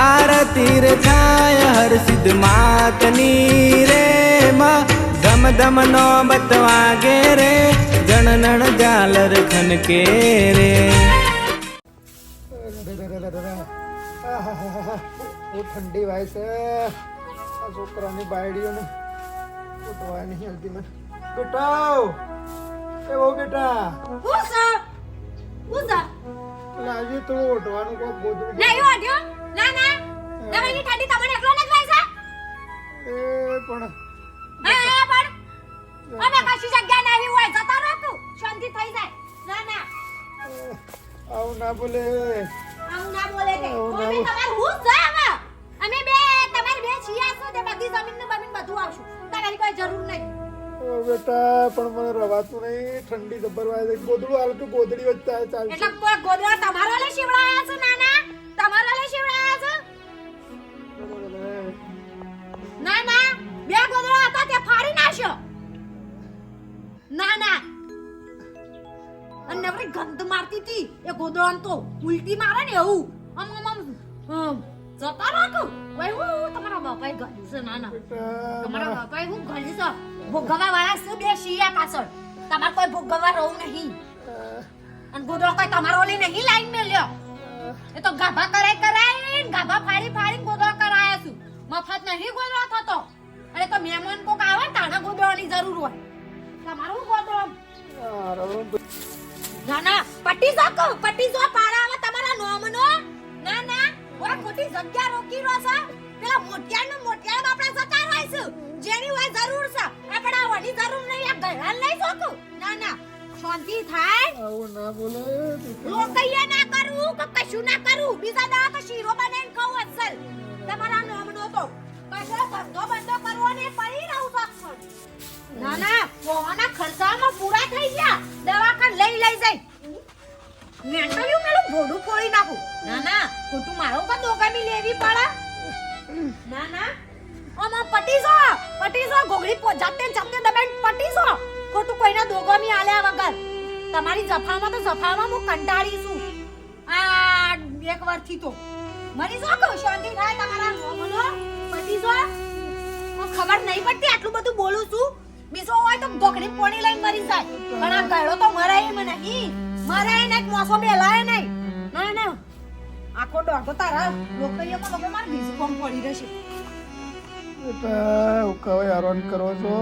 આરતી રે થાય હર સિદ્ધ માતની રે માં. ધમ ધમ નો બતવાગે રે જણનણ ઝાલર ખનકે રે. ઠંડી વાય છે. આ છોકરાની બાયડીઓને ઉઠવાય નહીં હલતી મને. બેટાઓ એ બહુ બેટા. હું છે હું છે લાગી થોડું ઉઠવાનું કોઈ ગોદડું નહીં વાટ્યો ના ના. દવાની ઠંડી તમને એકલો ને જ છે એ પણ. હા હા પણ. અમે કશી જગ્યા નહીં હોય જતા રહો તું. શાંતિ થઈ જાય. ના ના. આવું ના બોલે. આવું ના બોલે કે. અમે તમારું હું છે હવે? અમે બે તમારી બે છીયા છો તે બધી જમીન ને બમીન બધું આવશું. તમારી કોઈ જરૂર નહીં. ઓ બેટા પણ મને રવાતું નહીં. ઠંડી જબર વાય છે ગોદડું હાલ તો ગોદડી વચ્ચે ચાલ એટલે કોઈ ગોદડા તમારો લે શિવડાયા છે નાના અને ગંધ મારતી હતી. એ ગોદડાને તો ઉલટી મારે ને એવું. આમ આમ આમ. જતા રાખો ભાઈ હું તમારા બાપાએ ગળ્યું છે ના ના. તમારા બાપાએ હું ગળ્યું છે? ભોગવવા વાળા છે બે શિયા પાછળ? તમારે કોઈ ભોગવવા રહું નહીં. અને ગોદડો કોઈ તમારો લે નહીં લાઈન મેલ્યો એ તો ગાભા કરાય કરાય ગાભા ફાડી ફાડી ગોદડો કરાયા છું. મફત નહીં ગોદડો થતો. અરે તો મહેમાન કોક આવે તાણા ગોદડોની જરૂર હોય. તમારું રવા ના ના પટ્ટી જો કહું પટ્ટી જો પાડા આવે તમારા નોમનો. ના ના ઓરા ખોટી જગ્યા રોકી રહ્યો છે. પેલા મોટિયા નું મોટિયાર આપણા જતા રહે છે જેની હોય જરૂર છે. આપણા હોની જરૂર નહીં આ ગયરાલ નહીં જોકું ના ના શાંતિ થાય. આવું ના બોલે લોકૈયા ના કરું કે કશું ના કરું બીજા દા તો શીરો બનાવીને ખાઉં અસલ. તમારા નોમનો તો. કશો ધંધો બંધો કરવો ને પડી રહું છું ના ના મોહના ખર્ચામાં પૂરા થઈ ગયા. દવાખાન લઈ લઈ જાય મેન્ટલ્યું મેલું ભોડું ફોડી નાખું. ના ના, ખોટું મારો પણ દોગામી લેવી પડે. ના ના. આમાં પટી જો પટી જો ગોગડી પો જાતે ખોટું કોઈના દોગામી આલ્યા વગર. તમારી જફામાં તો જફામાં હું કંટાળી છું. આ એક વર્ષથી તો. મરી જો, કહું શાંતિ થાય તમારા. મોમનો પટી જો. ખબર નહીં પડતી આટલું બધું બોલું છું. બીજો હોય તો ઢોકડી પોણી લઈને મરી જાય. પણ આ ગળો તો મરાય એમ નહીં મરાય નહીં મોસો બેલાય નહીં. ના ના. આખો દોઢો તારા લોકૈયામાં લોકો માર બીજું કોમ પડી રહેશે. બેટા હું કઈ હેરાન કરો છો?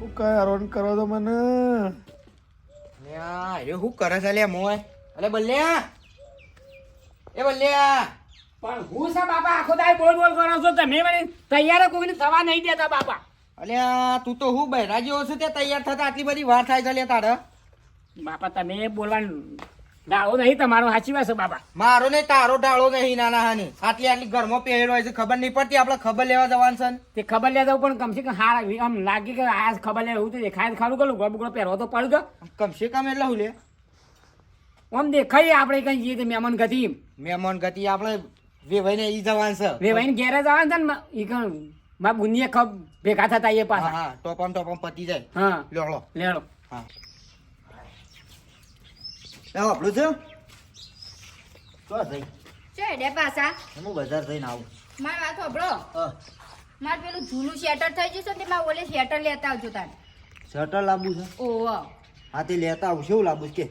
હું કઈ હેરાન કરો છો મને? લ્યા એ શું કરે છે લે મોય? અલે બલ્યા. એ બલ્યા. પણ હું છે બાપા? આખો દાય બોલ બોલ કરો છો? તમે મને તૈયાર કોઈને થવા નહીં દેતા બાપા. અલ્યા તું તો હું બહેરા જેવો છે તે તૈયાર થતા આટલી બધી વાર થાય છે લે તારે? બાપા તમે બોલવાનું ડાળો નહીં તમારો સાચી વાત છે બાપા. મારો નહીં તારો ડાળો નહીં નાના હાની. આટલી આટલી ઘરમાં પહેર્યો હોય છે ખબર નહીં પડતી આપણે ખબર લેવા જવાનું છે તે ખબર લેતા પણ કમસે કમ હાર આમ લાગી કે આ ખબર લે એવું તો દેખાય ખરું કે લુગડો બુગડો પહેરવો તો પડ્યો કમસે કમ એટલે હું લે. આમ દેખાય આપણે કઈ જઈએ તો મહેમાન ગતિ મહેમાન ગતિ આપણે વેવાઈને ઈ જવાનું છે. વેવાઈને ઘેરે જવાનું છે ને ઈ કણ મારા બુનીએ ખબ ભેગા થતા એ હા પાછા. હા ટોપમ ટોપમ પતી જાય. હા. લેડો લો લેડો હા. લે આપણું છે? તો થઈ. છે ડે પાછા. હું બજાર થઈને આવું. માર વાત સાંભળો માર મારે પેલું જૂનું શેટર થઈ જશે ને મારે ઓલે શેટર લેતા આવજો તારે. શેટર લાંબુ છે? ઓહો હા તે લેતા આવું શું લાંબુ છે કે.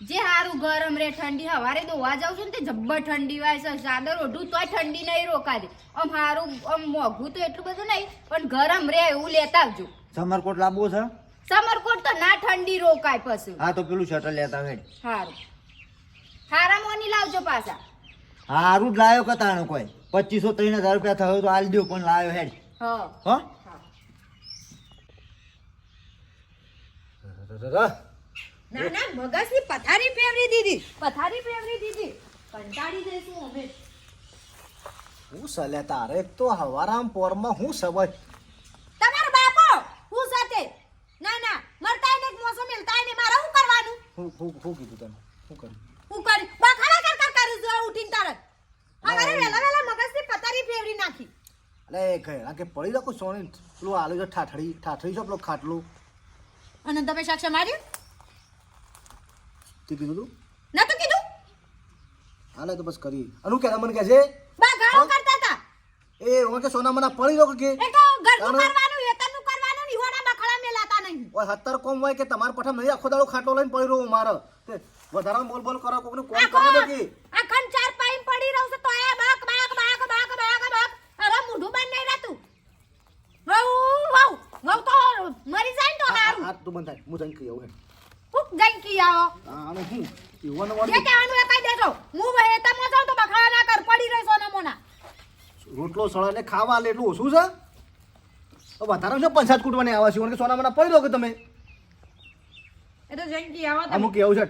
જે હારું ગરમ રે ઠંડી હવારે દોવા જાવ છું ને તે જબ્બર ઠંડી વાય છે ચાદર ઓઢું તોય ઠંડી નહીં રોકાતી. આમ હારું આમ મોઘું તો એટલું બધું નહીં પણ ગરમ રે એવું લેતા આવજો. સમરકોટ લાવવું છે? સમરકોટ તો ના ઠંડી રોકાય પછી. હા તો પેલું શટર લેતા હેડ. હારું. હારા મોની લાવજો પાછા. હારું જ લાયો કતાણો કોઈ. પચીસો ત્રણ હજાર રૂપિયા થયો તો આલ દો પણ લાયો હેડ. હ. હો? ના ના મગજની પથારી ફેરવી દીધી. પથારી ફેરવી દીધી. કંટાળી જઈશું અમે. હું સલે તારે તો હવારામ પોરમાં હું સમજ તમારો બાપો હું સાથે. ના ના મરતા ને મોસો મિલતા એને મારે શું કરવાનું? હું હું હું કીધું તને? શું કરું? હું કરી? બખાડા કર કર કરી જો ઉઠીને તારે. અમારે વેલા વેલા મગજની પથારી ફેરવી નાખી. અલે ઘણા કે પડી રાખું સોની પેલું આલુ જો ઠાઠડી ઠાઠડી છો પેલો ખાટલું? અને તમે સાક્ષા માર્યું તે કીધું તું? ના તો કીધું. હાલે તો બસ કરી. અનુ કે મને કહે છે? બા ગાળો કરતા હતા. એ ઓકે સોના મના પડી રહ્યો કે એ તો ઘરનું કરવાનું હેતરનું કરવાનું ને ઈવાના બખડા મેલાતા નહીં. ઓય હત્તર કોમ હોય કે તમાર પઠા નહીં આખો દાડો ખાટલો લઈને પડી રહ્યો મારે. કે વધારામાં બોલ બોલ કરો કોકને કોમ કરો દે કે આ આખન ચાર પાઈન પડી રહું છે તો એ બાક બાક બાક બાક બાક બાક. અરે મોઢું બંધ નહીં રહેતું. વહુ વહુ વહુ તો મરી જાય તો હારું. આ તું બંધ થાય. હું જઈને કહી આવું હે કી આવો. હા આને યુવાનો જે વાળી દેજો. હું હેતરમાં જાઉં તો બખડા ના કર પડી રહેશો ને મોના રોટલો સળા ને ખાવા લે એટલું ઓછું છે? તો વધારે છે પંચાયત કૂટવાની આવા છે કે સોના મના પડી દો કે તમે? એ તો જઈને કી આવો અમુક એવું છે.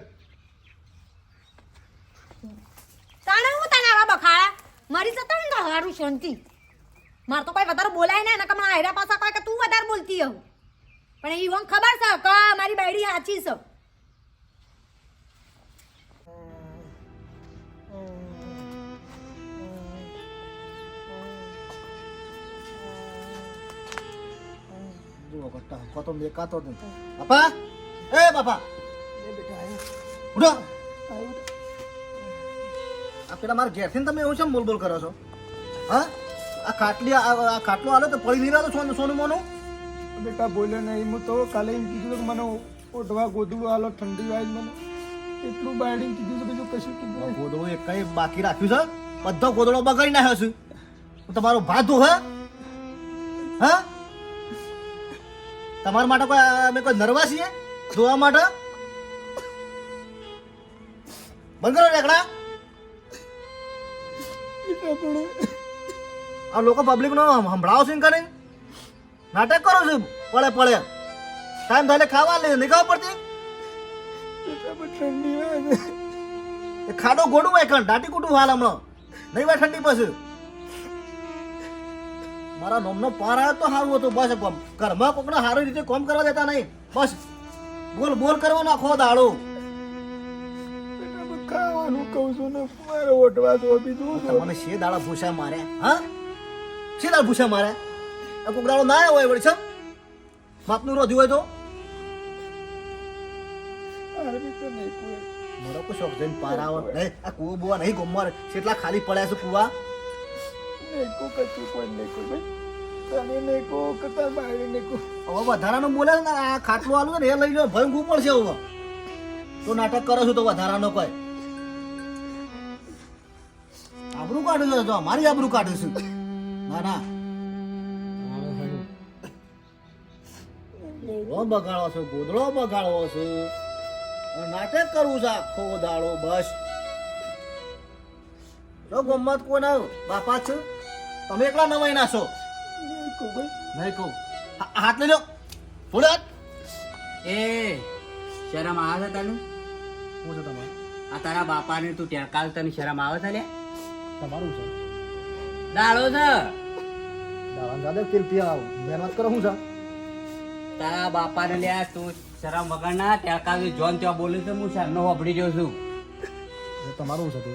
તાણે હું તને આવા બખાડા? મારી જતો ને હારું શાંતિ. માર તો કોઈ વધારે બોલાય ને નકર મારા હાયરા પાછા કોઈ કે તું વધારે બોલતી હવ પણ એ ખબર છે કે મારી બાયડી સાચી છે. જુઓ કરતા કોતો મેકાતો જ નથી બાપા એ બાપા એ બેટા ઉઠો આ પેલા મારા ઘેરથી તમે એવું છે બોલ બોલ કરો છો હા આ ખાટલી આ ખાટલો આલો તો પડી નહીં રહ્યો સોનું સોનું મોનું બેટા બોલ્યો નહીં હું તો કાલે એમ કીધું કે મને ઓઢવા ગોદડું આલો ઠંડી વાય મને એટલું બાયડીને કીધું છે બીજું કશું કીધું નહીં. ગોદડો એક કઈ બાકી રાખ્યું છે બધો ગોદડો બગાડી નાખ્યો છું તમારો ભાત હે હા તમારા માટે કોઈ અમે કોઈ નરવા છીએ? જોવા માટે? બંધ કરો રેકડા. આ લોકો પબ્લિક નો સંભળાવો છે કરીને નાટક કરો છો, પડે પડે. ટાઈમ થાય ખાવા લે નહીં ખબર પડતી? ખાડો ગોડું હોય કણ દાટી કૂટું હાલ હમણાં. નહીં ભાઈ ઠંડી પછી. મારા નોમનો પાર આવ્યો તો સારું હતું. બસ ઘરમાં કોકને સારી રીતે કોમ કરવા દેતા નહીં. બસ. બોલ બોલ કરવા નાખો દાડો. ખાવાનું કહું છું ને. મારે ઓટવા તો બીજું? તમને શે દાડા ભૂસા મારે? હા? શે દાડા ભૂસા મારે? આ કોક દાડો ના આવ્યો હોય વળી છે. બાપનું રોધ્યું હોય તો? મારો કોઈ શોખ જઈને પાર આવે. નહીં આ કુવો બુવા નહીં ગમવા. કેટલા ખાલી પડ્યા છે કુવા? કો કશું કોઈ. બગાડો છો નાટક કરવું છે આખો દાડો, બસ. ગમત કોના બાપા છે? તમે એકલા નવાઈ ના છો? નહીં કહું. હાથ લઈ લો. થોડે એ શરમ આવે છે તને હું છે તમારે. આ તારા બાપાને તું ત્યાં કાલ તને શરમ આવે છે લે? તમારું છે. દાડો છે. દાવાનું દાદા તેલ પીવા મહેનત કરો શું છે. તારા બાપાને લે તું શરમ વગર ના ત્યાં કાલ જોન ત્યાં બોલે છે હું શરનો વાપરી રહ્યો છું. તમારું છે તે.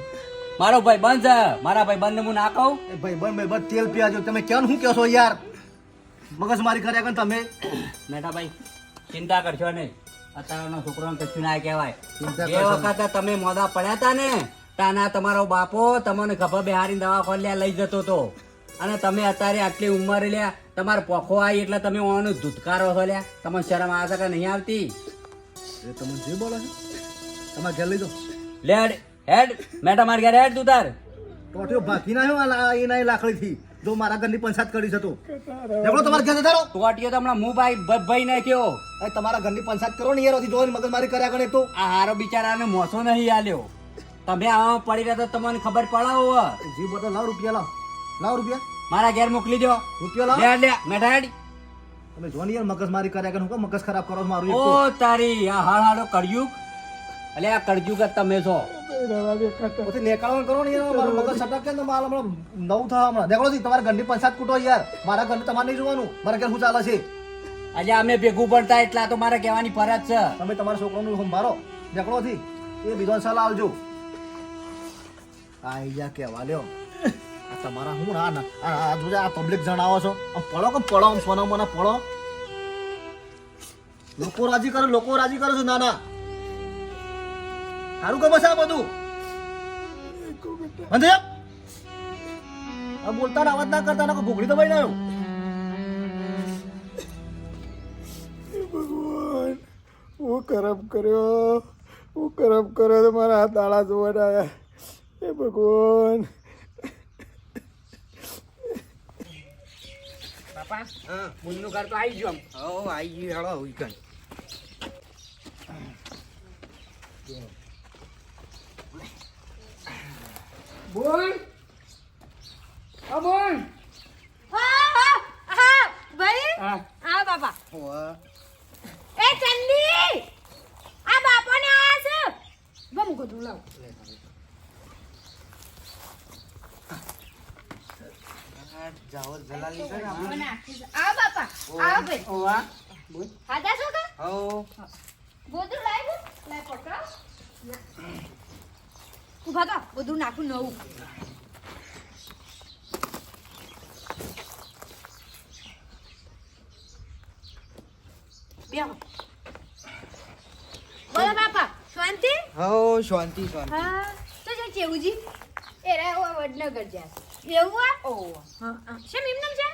મારો ભાઈ બંધ છે. મારા ભાઈ બંધ હું ના કહું? ભાઈ બંધ ભાઈ બંધ તેલ પીવા જો. તમે કેમ શું કહો છો યાર? મગજ મારી કર્યા કે તમે? મેઠા ભાઈ ચિંતા કરશો નહીં. અત્યારનો છોકરો કશું ના કહેવાય. એ વખતે તમે મોદા પડ્યા હતા ને તાના તમારો બાપો તમને ખભા બેહારીને દવાખાને લઈ જતો હતો અને તમે અત્યારે આટલી ઉંમરે લ્યા તમારે પોખો આવી એટલે તમે ઓનો ધૂતકારો છો લ્યા. તમને શરમ આવે કે નહીં આવતી? એ તમે જે બોલો છો? તમારે ઘેર લઈ દો લે હેડ મેટા માર ગયા હેડ તું તાર. ટોટિયો બાકી ના આ એના લાકડી થી જો મારા ઘરની પંચાયત કરી છે તો. દેખો તમારે ઘરે ધારો ટોટિયો તો હમણાં હું ભાઈ ભાઈ નાખ્યો. એ તમારા ઘરની પંચાયત કરો ને યાર ઓથી જોઈને મગજ મારી કર્યા કરે તો. આ હારો બિચારાને મોસો નહીં આલ્યો. તમે આવા પડી રહ્યા તો તમને ખબર પડાવો જી બોલો લાવ રૂપિયા લાવ. લાવ રૂપિયા. મારા ઘેર મોકલી દો રૂપિયા લાવ. લે લે મેઠા હેડ. તમે જોની યાર મગજ મારી કર્યા કે હું મગજ ખરાબ કરો મારું ઓ તારી આ હાળ હાળો કળયુગ. એટલે આ કળયુગ કે તમે છો. નેકાળવાનું કરો ને યાર મારું મગજ સટકે હમણાં નવ થવા હમણાં. દેખો જી તમારા ઘરની પંચાયત કૂટો યાર. મારા ઘરને તમારે નહીં જોવાનું. મારા ઘર શું ચાલે છે? આજે અમે ભેગું પડતા એટલા તો મારે કહેવાની ફરજ છે. તમે તમારા છોકરાનું સંભાળો. દેખડો થી એ બીજો સલાહ આવજો. આ યા કહેવા લ્યો. આ તમારા હું ના- આ આ જોજે આ પબ્લિક જણાવો છો. આમ પડો કે પડો? આમ સોના મોના પડો? લોકો રાજી કરે લોકો રાજી કરે છે ના ના સારું ખબર છે આ બધું? જા. આ બોલતા ને અવાજ ના કરતા ના ભૂખડી તો ભાઈ ના આવ્યો ભગવાન હું કરમ કર્યો હું કરમ કર્યો તો મારા હાથ દાડા જોવાના આવ્યા. એ ભગવાન. બાપા મુન્નું ઘર તો આવી ગયું હો આવી ગયું હેળો હુઈ કન બોલ. ઓ બોલ. હા હા હા ભાઈ. હા. આ બાપા. ઓવા એ ચંદી આ બાપોને આયા છે? ગમ ગોદું લાવ. જાઓ જલાલી છે. આ બાપા. આ ભાઈ. ઓવા હાદા છો કે? હો. ગોદું લાવ્યું? લાય પકડો. ઊભા તો બધું નાખું નવું. બોલો બાપા શાંતિ? હો શાંતિ શાંતિ. હા તો જે ચેવુજી એ રે ઓ વડનગર જા એવું આ ઓ. હા શેમ એમને જા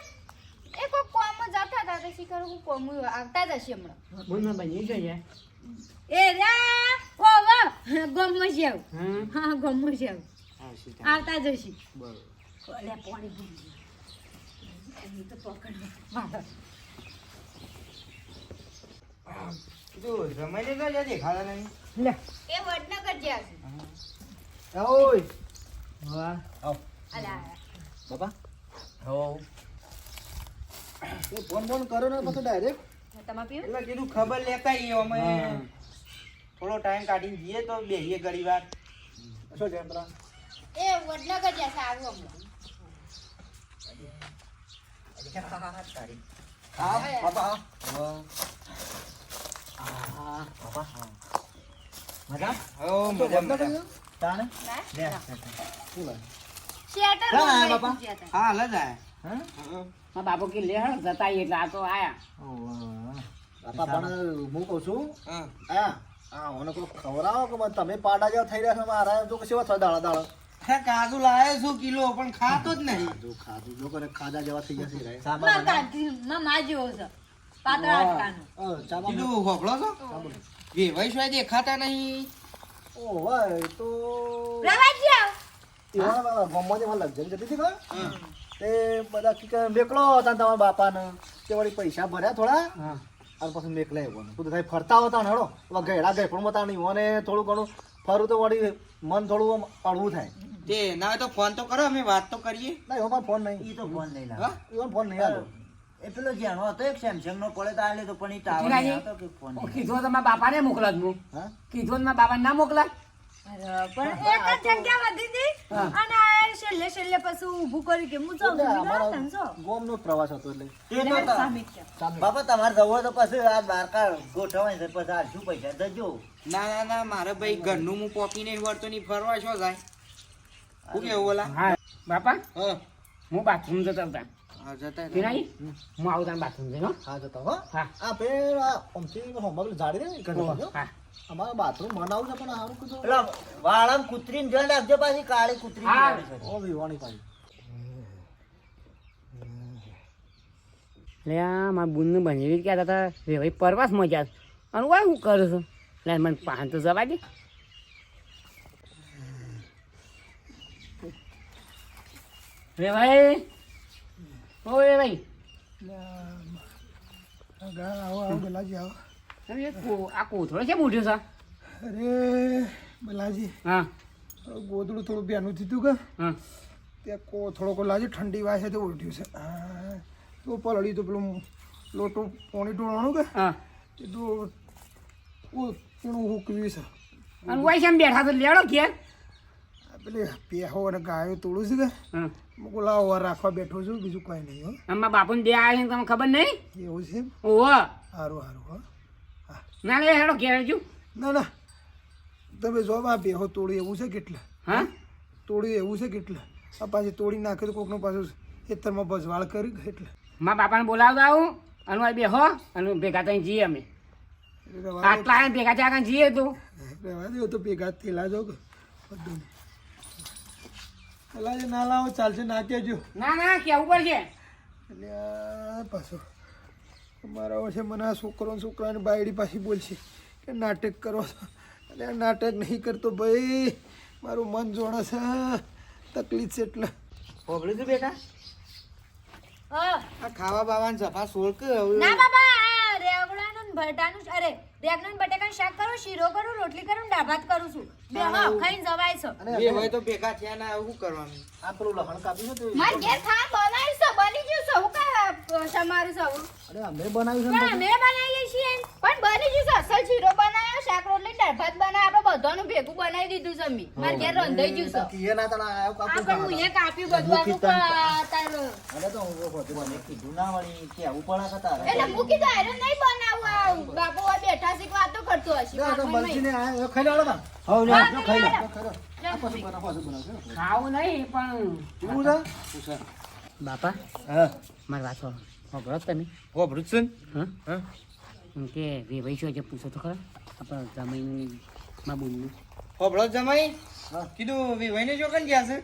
એ કોઈ કોમ જતા હતા તો શીખર હું કોમ આવતા જ હશે હમણાં. મુન્નું બની ગયા એ રે ઓ વા ગમ જાવ હમ? હા ગમ જાવ હા સીતા આવતા જ હશે. બરોબર. પાણી ભૂલી તો પકડ જો રમાઈ લેતો જા દેખાતા નહીં લે. એ વડનગર જા છે ઓય. વાહ. અલા બાપા? હો એ ફોન ફોન કરો ને પછી ડાયરેક્ટ તમા પીવું? એટલે કીધું ખબર લેતા આવીએ અમે. થોડો ટાઈમ કાઢીને જઈએ તો બેસીએ ઘડી વાર. શું છે પેલા એ વડનગર જા આવું બાપા. કે લે જતા એટલે આ તો આયા. બાપા પણ હું કહું છું હા. આ આ મને કોઈ ખવડાવો કે મને તમે પાડા જેવા થઈ રહ્યા છો? મારા તો કેવા થાય દાડા દાડા? કાજુ લાયો છું કિલો પણ ખાતો જ નહીં. જો ખાધું જો કરે ખાધા જેવા થઈ જશે રે. માં કાઢી, માં જેવો છે. પાતળા છો? દેખાતા નહીં. ઓ ભાઈ તો રવા જાઓ. એવા ગામમાં જે મને લગ્ન જતી હતી? તે બધા કી મેકલો હતા ને તમારા બાપાને. તે વળી પૈસા ભર્યા થોડા. હા. અને પછી મેક લઈ આવવાનું બધું થાય ફરતા હતા ને હેડો. હવે ગયડા ગઈ પણ બતા નહીં મને થોડું ઘણું ફરું તો વળી મન થોડું અડવું અળવું થાય. તે ના હોય તો ફોન તો કરો અમે વાત તો કરીએ. ના એમાં પણ ફોન નહીં. ઈ તો ફોન લઈ લાવ એમાં એવો ફોન નહીં આવ્યો એ પેલો જેનો હતો એક સેમસંગ નો પડે તો આલે તો પણ ઈ ટાવર? નહીં આવતો કે ફોન નહીં. કીધું તો મારા બાપાને મોકલા હા. કીધું તો મારા બાપાને ના મોકલા પણ એક જ જગ્યા વધી હતી. અને પછી ઊભું કર્યું કે હું જાઉં. છું. અમારો ધંધો. પ્રવાસ હતો એટલે. એ તો તા- સામે જ છે. બાપા તમારે જવું હોય તો પછી આ દ્વારકા ગોઠવાય છે પછી આ શું પૈસા? જજો. ના ના ના મારે ભાઈ ઘરનું હું પોપી નહીં વળતો નહીં ફરવા શું જાય? કેવું બોલા? હા બાપા હું. બાથરૂમ જતા હતા. હા જતા રહો. હું આવું તાર બાથરૂમ જઈને હા. જતા હો. હા. આ પેલા અમથી હોમવર્ક જાડી ને ઘરે. હા. અમારે બાથરૂમ બનાવું છે પણ સારું કીધું. એટલે વાળામ કૂતરીને જોઈ રાખજો પાછી કાળી કૂતરી. છે. ઓ વિવાણી પાછી લે આ મારા બુનનું બનેવી જ કહેતા હતા. રે ભાઈ પરવાસ મજા અને વાય હું કરું છું? લે મને પાન તો જવા દે. રે ભાઈ. ઓ રે ભાઈ. આવો આવો બલાજી આવો. અરે આ કોથળો છે મોઢ્યો છે? અરે બલાજી હા. ગોદડું થોડું બેનું થયું કે હા. ત્યાં કો થોડોક લાજી ઠંડી વાય છે તો ઉલટ્યું છે. તો પલળી તો પેલું લોટું પોણી ટોળવાનું કે? હા. એ તો ઓ એનું છે. અને વાય છે બેઠા તો લેડો ઘેર. પેલી પેહો અને ગાયો તોડું છે કે? હા. હું કહું વાર રાખવા બેઠો છું બીજું કંઈ નહીં હો. આમાં બાપુને બે આવ્યા છે તમને ખબર નહીં? એવું છે ઓહો. સારું સારું હો. ના ના હેડો ઘેર જુ ના ના. તમે જો આ બેહો તોડી એવું છે કેટલા? હા? તોડી એવું છે કેટલા? આ પાછી તોડી નાખે તો કોકનું પાછું ખેતરમાં બસવાળ કરી એટલે. મારા બાપાને બોલાવતા આવું અને વાય બેહો અને ભેગા થઈને જઈએ અમે. આટલા ભેગા થયા જઈએ તો. રહેવા દે તો ભેગા થયેલા જો બધું પેલા જે ના લાવો ચાલશે ના કહેજો. ના ના કેવું પડશે. એટલે આ પાછો મારા વર્ષે મને આ છોકરો છોકરાની બાયડી પાછી બોલશે કે નાટક કરો અને આ નાટક નહીં કરતો ભાઈ. મારું મન જોડે છે. તકલીફ છે એટલે. હોભળ્યું તું બેટા? આ ખાવા બાવાનું સફા સોળ કે ના બાબા આ રેગડાનું ભટાનું અરે રેગડાનું બટેકાનું શાક કરું શીરો કરું રોટલી કરું દાળ ભાત કરું છું. બે હા ખાઈને જવાય છે. અને બે હોય તો ભેગા થયા ના શું કરવાનું? આ પેલું લહણ કાપ્યું દો માર ઘેર ખા બનાવી છે બની ગયું છે હું અરે અમે બનાવ્યું છે પણ અમે બનાવીએ છીએ. પણ બની ગયું છે અસલ શીરો બનાવ્યો શાક રોટલી દાળ ભાત બનાવ્યો. આપણે બધાનું ભેગું બનાવી દીધું છે અમે. માર ઘેર રંધાઈ ગયું છે. કીએ ના તને આવું આ કાપું પણ હું અહીંયા કાપ્યું બધું આનું તાર. અરે તો હું હોતું મને કીધું ના વળી કે આવું પડે કે એટલે મૂકી દો આયરન નહીં બનાવવું આ. બાપુ આ બેઠા છે વાતો કરતો હશે. ના તો આ ખાઈ લે, ખાઈ લે. ખાવું નહીં પણ છે? બાપા? હા. મારી વાત સાંભળો. સાંભળો તમે? હોભળ્યું છે ને? હા. હા એમ કે વેવાઈ છે પૂછો તો ખરા. આપણા જમીનમાં બોલનું હોભળો જ જમાઈ? કીધું વિવાઈને જો કન ગયા છે.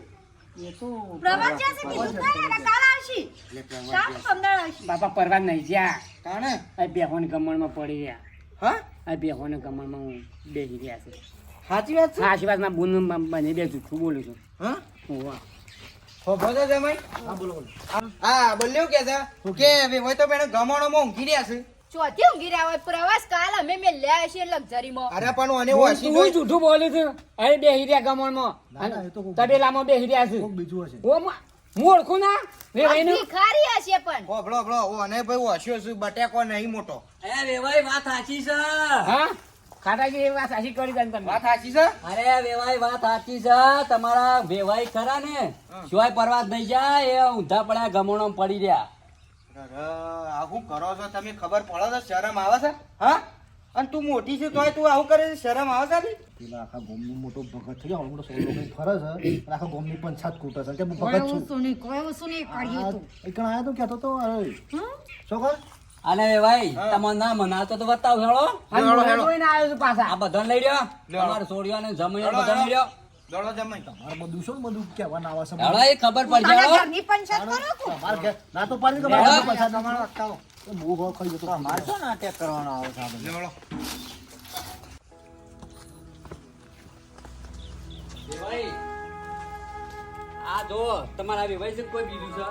બાપા પરવા નહીં જ્યાં. કાણે આ બેહોને ગમણમાં પડી રહ્યા. હા? આ બેહોને ગમણમાં હું બેસી રહ્યા છે. સાચી વાત છે? હા આશીર્વાદમાં બુન બને બે જૂઠું બોલું છું. હા? હોવા જમાઈ. હા બોલો બોલો. હા બોલ્યું કે છે કે વિવાઈ તો બેને ગમાણોમાં ઊંઘી રહ્યા છે. ચોથી ઊંઘી રહ્યા હોય પ્રવાસ કાલ અમે મેલ્યા છીએ લક્ઝરીમાં. અરે પણ મને વાસી તું જૂઠું બોલું છું? અરે બેસી રહ્યા ગમણમાં. તબેલામાં બેસી રહ્યા છે. બીજું હશે. ઓ હું ઓળખું ના? વેવાઈનું ભિખારી હશે પણ. હોભળો હોભળો ઓ અને ભાઈ વાસ્યો છું બટેકો નહીં મોટો. એ ભાઈ વાત સાચી છે. હા? ખાટાજી વાત સાચી કરી દે તમે. વાત સાચી છે? અરે વેવાઈ વાત સાચી છે. તમારા વેવાઈ ખરા ને? સિવાય પરવાદ નહીં જાય એ ઊંધા પડ્યા ગમણો પડી રહ્યા. અરે આવું કરો છો? તમે ખબર પડો છે શરમ આવે છે? હા? અને તું મોટી છે તોય તું આવું કરે શરમ આવે છે? પેલા આખા ગોમનો મોટો ભગત થઈ જાય મોટો સોલો કઈ ફરે છે આખા ગોમની પંચાયત કૂટે છે. કે હું ભગત છું? આ એકણ આયા તો? કહેતો તો અરે શું કર અને વેવાઈ તમે ના મનાતો તો બતાવ હેળો હેળો, હેળો. આ બધાને લઈ લ્યો. તમારે છોડ્યો ને જમીન બધાને લઈ રહ્યો દોડો જમાઈ. મારે બધું શું બધું કહેવાના આવે છે એ ખબર પડશે આના ઘરની પંચાયત કરો કે? તમારે ના તો પાડી કે હેળો. પૈસા તમારો અટકાવો. બહુ ભાવ ખાઈ જતો. મારે શું નાટક કરવાનો આવો છે દોડો વેવાઈ આ જો તમારા કોઈ બીજું છે?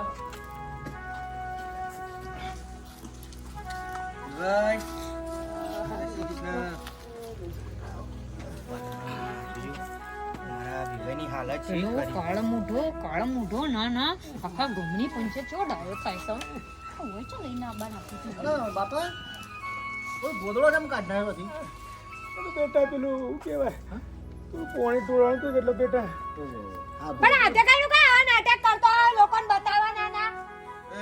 ભાઈ કાળો મોઢો કાળો મોઢો ના ના આખા ગમની પંચે ચોડાયો થાય હોય છે લઈને આવવાના આપી બાપા કોઈ ગોદડો કેમ કાઢ નાખ્યો હતી પેલું બેટા પેલું શું કહેવાય? તું પોણી તો એટલે બેટા. પણ આજે કયું કા આ નાટક કરતો લોકોને બતાવવા નાના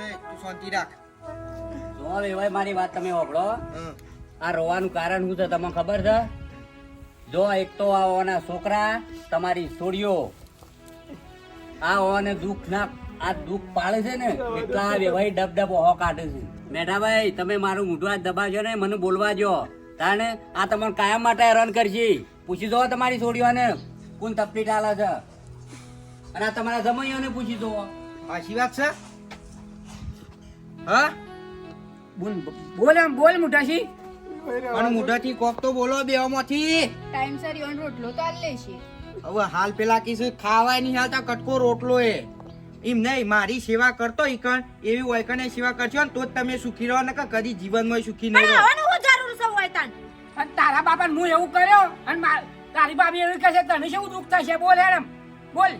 એ તું શાંતિ રાખ. જો વેવાઈ મારી વાત તમે ઓગળો. આ રોવાનું કારણ શું છે તમને ખબર છે? જો એક તો આ ઓના છોકરા તમારી છોડીઓ આ ઓને દુઃખ ના આ દુઃખ પાડે છે ને એટલા વેવાઈ ડબ ડબ ઓહો કાઢે છે. મેઠાભાઈ તમે મારું મોઢું હાથ દબાજો ને મને બોલવા જો કારણ આ તમને કાયમ માટે હેરાન કરશે. પૂછી દો તમારી છોડીઓને કોણ તકલીફ આલે છે. અને આ તમારા જમાઈઓને પૂછી દો સાચી વાત છે? હા? બોલ બોલ બોલ મોટાશી. અને મોઢાથી કોક તો બોલો બેવામાંથી. ટાઈમસર યોન રોટલો તો આલ લેશે હવે હાલ પેલા કીધું ખાવાય નહીં હાલતા કટકો રોટલો એ. એમ નહીં મારી સેવા કરતો ઈકણ એવી વૈકણે સેવા કરશો ને તો જ તમે સુખી રહો ને કે કદી જીવનમાં સુખી નહીં રહો. આવવાનું હું જરૂર છે હોય તાન. અને તારા બાપા હું એવું કર્યો? અને તારી બાબી એવું કહેશે તને શું દુઃખ થશે? બોલ હેડમ. બોલ.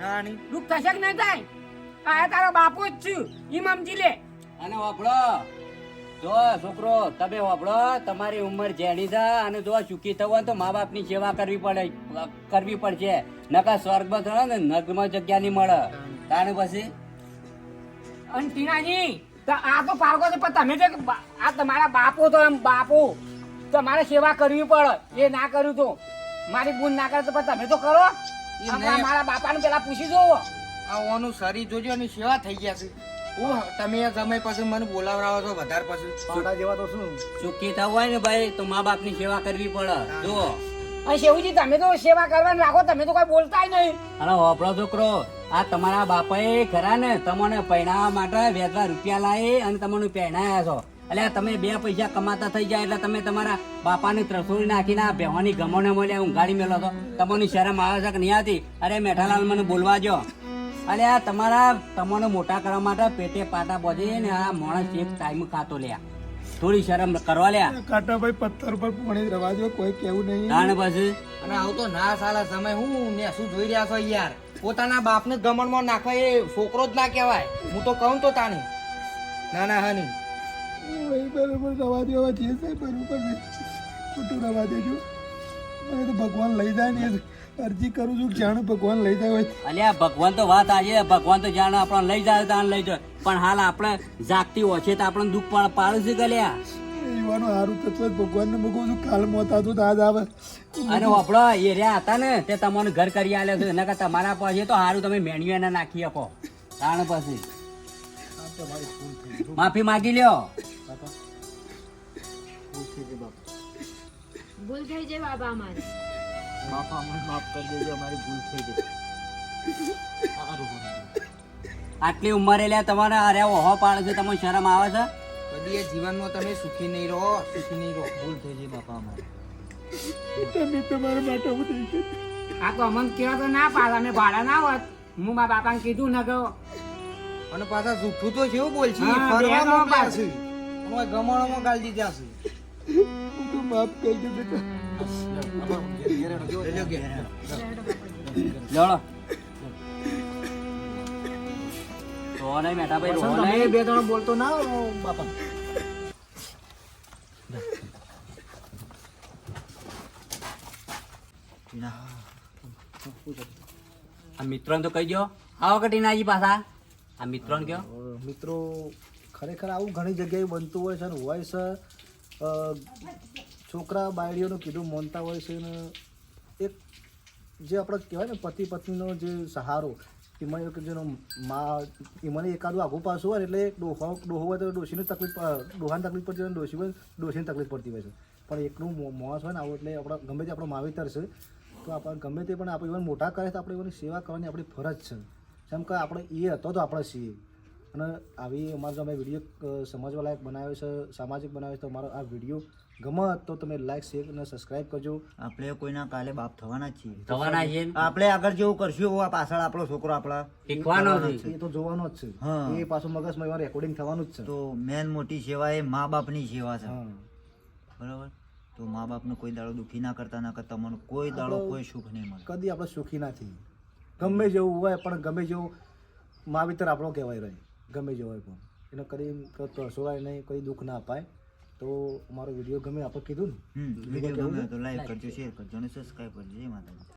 તાણી. દુઃખ થશે કે નહીં થાય? આ તારો બાપુ જ છું. ઈમ સમજી લે. અને વાપડો જો છોકરો તમે વાપરો તમારી ઉંમર જેની છે અને જો સુખી થવું હોય તો મા બાપની સેવા કરવી પડે કરવી પડશે. નકા સ્વર્ગમાં થયો ને નર્કમાં જગ્યા નહીં મળે. તાને પછી? અને ટીનાજી આ તો પારકો છે પણ તમે જે આ તમારા બાપુ તો એમ બાપુ તમારે સેવા કરવી પડે. એ ના કર્યું તો. મારી બુન ના કરે તો પણ તમે તો કરો. મારા મારા બાપાને પેલા પૂછી જોવો. આ ઓનું શરીર જોજો અને સેવા થઈ ગયા છે તમે સમય પછી મને બોલાવડાવો છો વધારે પછી. પાડા જેવા તો શું? ચૂકી થવું હોય ને ભાઈ તો મા બાપની સેવા કરવી પડે. જુઓ. શેવુજી તમે તો સેવા કરવાની રાખો તમે તો કઈ બોલતા નહીં. અરે હોપડો છોકરો આ તમારા બાપાએ ખરા ને? તમને પહેણાવા માટે વેચવા રૂપિયા લાવી અને તમને પહેણાયા છો. એટલે તમે બે પૈસા કમાતા થઈ જાય એટલે તમે તમારા બાપાની ત્રસોડી નાખીને આ બેવાની ગમોને મળ્યા ઊંઘાડી મેલો છો. તમને શરમ આવે છે કે નહીં આવતી? અરે મેઠાલાલ મને બોલવા જો અરે આ તમારા તમને મોટા કરવા માટે પેટે પાટા બોજે ને આ માણસ એક ટાઈમ ખાતો લ્યા. થોડી શરમ કરવા લ્યા. કાંટાભાઈ પથ્થર પર પાણી રવા દો કોઈ કેવું નહીં. તાણ પછી અને આવું તો ના સાલા સમય હું ને શું જોઈ રહ્યા છો યાર? પોતાના બાપને ગમણમાં નાખવા એ છોકરો જ ના કહેવાય. હું તો કહું તો તાણી. ના ના હા નહીં ભાઈ બરોબર રવા દો જે સાહેબ બરોબર છે ખોટું રવા દેજો. તો ભગવાન લઈ જાય ને અરજી કરું છું જાણે ભગવાન લઈ જાય હોય અલ્યા ભગવાન તો વાત આજે ભગવાન તો જાણે આપણને લઈ જાય તાણ લઈ જાય. પણ હાલ આપણે જાગતી ઓછે તો આપણને દુઃખ પણ પાડું છે ગલ્યા યુવાનો સારું તત્વ ભગવાનને મૂકું છું કાલ મોત હતું તો આજ આવે. અને આપણો એરિયા હતા ને તે તમારું ઘર કરી આલે છે. એના કરતા તમારા પાસે તો સારું તમે મેન્યુ એને નાખી આપો. તાણ પછી. માફી માગી લ્યો. ભૂલ થઈ જાય બાબા અમારી. બાપા અમને માફ કરી દેજો અમારી ભૂલ થઈ ગઈ. આટલી ઉંમરે લે તમારે અરે ઓહો પાડે છે તમને શરમ આવે છે? કદી એ જીવનમાં તમે સુખી નહીં રહો સુખી નહીં રહો. ભૂલ થઈ ગઈ બાપા અમારે. તમે તમારા માટે હું થઈ આ તો અમને કહેવા તો ના પાડે અમે ભાડા ના હોત. હું મારા બાપાને કીધું ને કે અને પાછા સુખું તો જેવું બોલ છે હા, ફરવા બેનો મોકલ્યા પાછું. ગમાણોમાં ગાળી દીધા છે. હું માફ કરી દે બેટા. બે જણ બોલતો ના બાપા. આ મિત્રોને તો કહી દો આવો કટીનાજી પાછા. આ મિત્રોને કયો મિત્રો ખરેખર આવું ઘણી જગ્યાએ બનતું હોય છે હોય છે. છોકરા બાયડીઓનું કીધું, માનતા હોય છે ને. એક જે આપણે કહેવાય ને પતિ પત્નીનો જે સહારો, એમાં એક જેનો મા એમાં એકાદું આઘું પાછું હોય એટલે ડોહો ડોહો હોય તો ડોશીની તકલીફ ડોહાની તકલીફ પડતી હોય ડોશી હોય, ડોશીની તકલીફ પડતી હોય છે. પણ એકનું મોસ હોય ને આવું એટલે આપણા, ગમે તે આપણો માવેતર છે, તો આપણે, ગમે તે પણ આપણે ઇવન મોટા કરે તો આપણે એની સેવા કરવાની આપણી ફરજ છે. જેમ કે આપણે એ હતો તો આપણે છીએ. અને આવી અમારો અમે વીડિયો સમજવા લાયક બનાવ્યો છે, સામાજિક બનાવ્યો છે, તો અમારો આ વીડિયો ગમે તો તમે લાઈક શેર અને સબસ્ક્રાઈબ કરજો. આપણે કોઈના કાલે બાપ થવાના જ છીએ. થવાના છે આપણે આગળ જેવું કરશું એવું આ પાછળ આપણો છોકરો આપણા શીખવાનો છે. એ તો જોવાનો જ છે. એ પાછું મગજમાં એમાં રેકોર્ડિંગ થવાનું જ છે. તો મેન મોટી સેવા એ મા બાપની સેવા છે. બરાબર? તો મા બાપને કોઈ દાડો દુખી ના કરતા ના કરતા મને કોઈ દાડો કોઈ સુખ નહીં મળે. કદી આપણે સુખી નથી. ગમે જેવું હોય પણ ગમે જેવું માવિતર આપણો કહેવાય રહે. ગમે જેવું હોય પણ. એને કદી સોળાય નહીં કોઈ દુઃખ ના અપાય. તો અમારો વીડિયો ગમે આપણે કીધું ને વીડિયો ગમે તો લાઈક કરજો શેર કરજો અને સબસ્ક્રાઈબ કરજો જય માતાજી.